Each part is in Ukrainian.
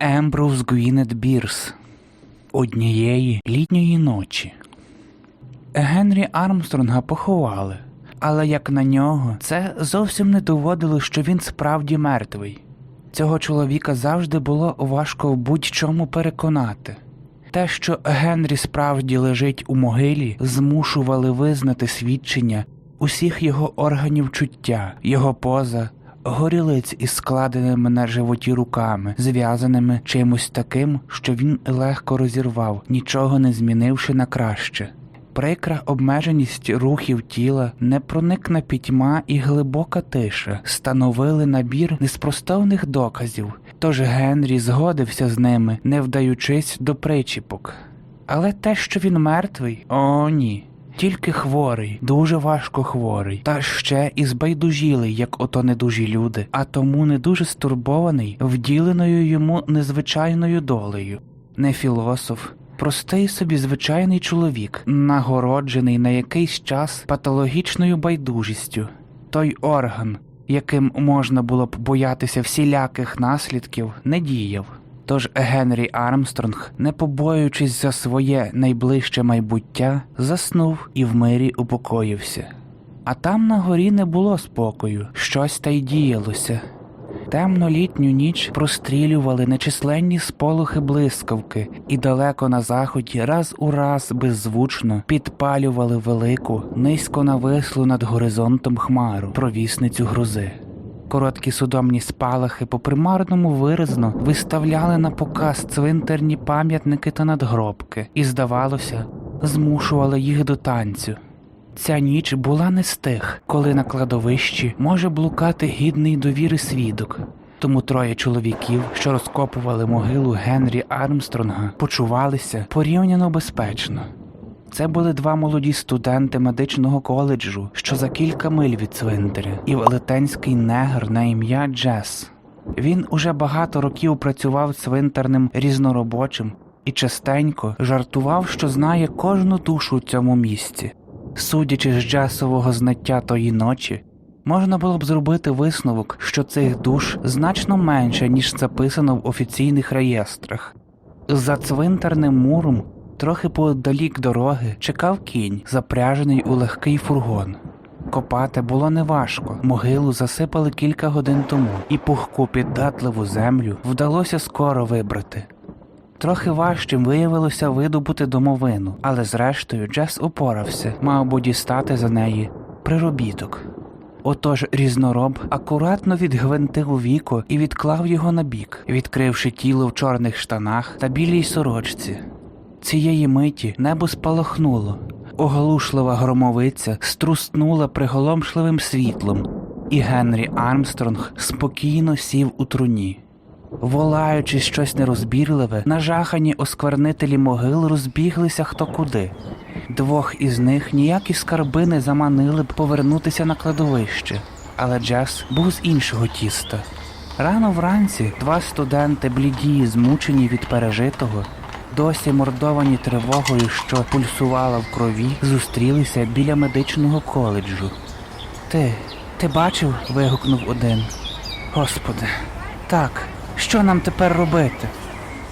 Ембрус Гвінет Бірс однієї літньої ночі. Генрі Армстронга поховали, але як на нього, це зовсім не доводило, що він справді мертвий. Цього чоловіка завжди було важко в будь-чому переконати. Те, що Генрі справді лежить у могилі, змушували визнати свідчення усіх його органів чуття, його поза, горілиць із складеними на животі руками, зв'язаними чимось таким, що він легко розірвав, нічого не змінивши на краще. Прикра обмеженість рухів тіла, непроникна пітьма і глибока тиша становили набір неспростовних доказів, тож Генрі згодився з ними, не вдаючись до причіпок. Але те, що він мертвий, о ні. Тільки хворий, дуже важко хворий, та ще і збайдужілий, як ото недужі люди, а тому не дуже стурбований вділеною йому незвичайною долею. Не філософ, простий собі звичайний чоловік, нагороджений на якийсь час патологічною байдужістю, той орган, яким можна було б боятися всіляких наслідків, не діяв. Тож Генрі Армстронг, не побоюючись за своє найближче майбуття, заснув і в мирі упокоївся. А там на горі не було спокою, щось та й діялося. Темно літню ніч прострілювали нечисленні сполохи блискавки, і далеко на заході раз у раз беззвучно підпалювали велику, низько навислу над горизонтом хмару, провісницю грози. Короткі судомні спалахи по примарному виразно виставляли на показ цвинтарні пам'ятники та надгробки, і, здавалося, змушували їх до танцю. Ця ніч була не з тих, коли на кладовищі може блукати гідний довіри свідок. Тому троє чоловіків, що розкопували могилу Генрі Армстронга, почувалися порівняно безпечно. Це були два молоді студенти медичного коледжу, що за кілька миль від цвинтаря, і велетенський негр на ім'я Джес. Він уже багато років працював цвинтарним різноробочим і частенько жартував, що знає кожну душу у цьому місці. Судячи з джасового знаття тої ночі, можна було б зробити висновок, що цих душ значно менше, ніж записано в офіційних реєстрах. За цвинтарним муром, трохи подалік дороги, чекав кінь, запряжений у легкий фургон. Копати було неважко, могилу засипали кілька годин тому, і пухку піддатливу землю вдалося скоро вибрати. Трохи важчим виявилося видобути домовину, але зрештою Джес упорався, мав би дістати за неї приробіток. Отож різнороб акуратно відгвинтив віко і відклав його на бік, відкривши тіло в чорних штанах та білій сорочці. Цієї миті небо спалахнуло, оглушлива громовиця струснула приголомшливим світлом, і Генрі Армстронг спокійно сів у труні. Волаючи щось нерозбірливе, нажахані осквернителі могил розбіглися хто куди. Двох із них ніякі скарби не заманили б повернутися на кладовище, але Джес був з іншого тіста. Рано вранці два студенти, бліді і змучені від пережитого, досі мордовані тривогою, що пульсувала в крові, зустрілися біля медичного коледжу. Ти, ти бачив? вигукнув один. Господи, так, що нам тепер робити?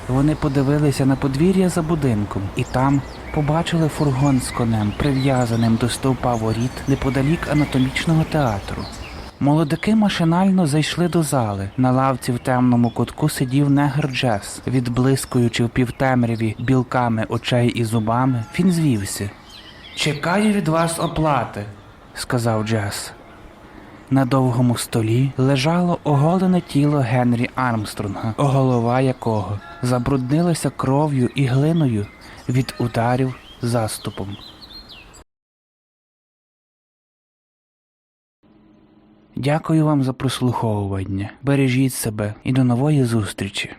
Вони подивилися на подвір'я за будинком і там побачили фургон з конем, прив'язаним до стовпа воріт неподалік анатомічного театру. Молодики машинально зайшли до зали. На лавці в темному кутку сидів негр Джес, відблискуючи в півтемряві білками очей і зубами, він звівся. Чекаю від вас оплати, сказав Джес. На довгому столі лежало оголене тіло Генрі Армстронга, голова якого забруднилася кров'ю і глиною від ударів заступом. Дякую вам за прослуховування. Бережіть себе і до нової зустрічі.